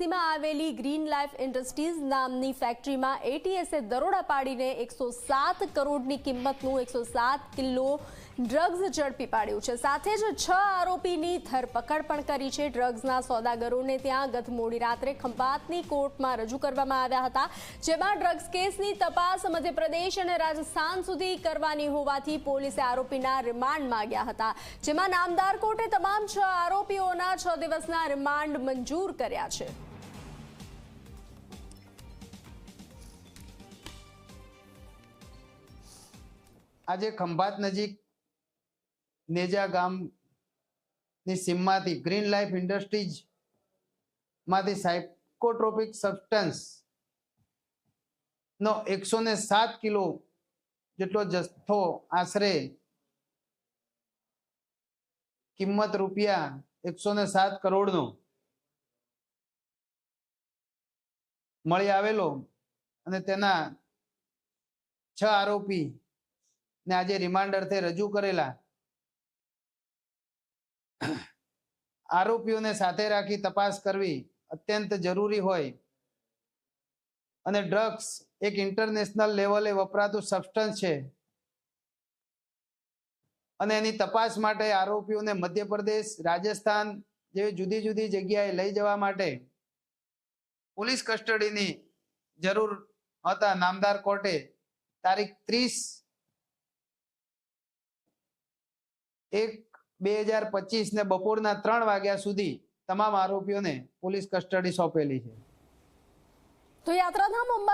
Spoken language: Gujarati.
જીઆઈડીસીમાં આવેલી ગ્રીન લાઈફ ઇન્ડસ્ટ્રીઝ નામની ફેક્ટરીમાં એટીએસે દરોડા પાડીને એકસો સાત કરોડની કિંમતનું એકસો સાત કિલો ડ્રગ્સ ઝડપી પાડ્યું છે. સાથે જ છ આરોપીની ધરપકડ પણ કરી છે. ડ્રગ્સના સોદાગરોને ત્યાં ગત મોડી રાત્રે ખંભાતની કોર્ટમાં રજૂ કરવામાં આવ્યા હતા, જેમાં ડ્રગ્સ કેસની તપાસ મધ્યપ્રદેશ અને રાજસ્થાન સુધી કરવાની હોવાથી પોલીસે આરોપીના રિમાન્ડ માંગ્યા હતા, જેમાં નામદાર કોર્ટે તમામ છ આરોપીઓના છ દિવસના રિમાન્ડ મંજૂર કર્યા છે. આજે ખંભાત નજીક નેજા ગામની સીમમાંથી ગ્રીન લાઈફ ઇન્ડસ્ટ્રીઝમાંથી સાયકોટ્રોપિક સબસ્ટન્સ નો એકસો ને સાત કિલો જેટલો જથ્થો આશરે કિંમત રૂપિયા એકસો ને સાત કરોડનો મળી આવેલો અને તેના છ આરોપી ને આજે રિમાન્ડ અર્થે રજૂ કરેલા આરોપીઓને સાથે રાખી તપાસ કરવી અત્યંત જરૂરી હોય. અને ડ્રગ્સ એક ઇન્ટરનેશનલ લેવલે વપરાતું સબસ્ટન્સ છે. અને એની તપાસ માટે આરોપીઓને મધ્યપ્રદેશ, રાજસ્થાન જેવી જુદી જુદી જગ્યાએ લઈ જવા માટે પોલીસ કસ્ટડીની જરૂર હતા. નામદાર કોર્ટે તારીખ ત્રીસ એક બે હજાર પચીસ ને બપોરના ત્રણ વાગ્યા સુધી તમામ આરોપીઓને પોલીસ કસ્ટડી સોંપેલી છે. તો યાત્રાધામ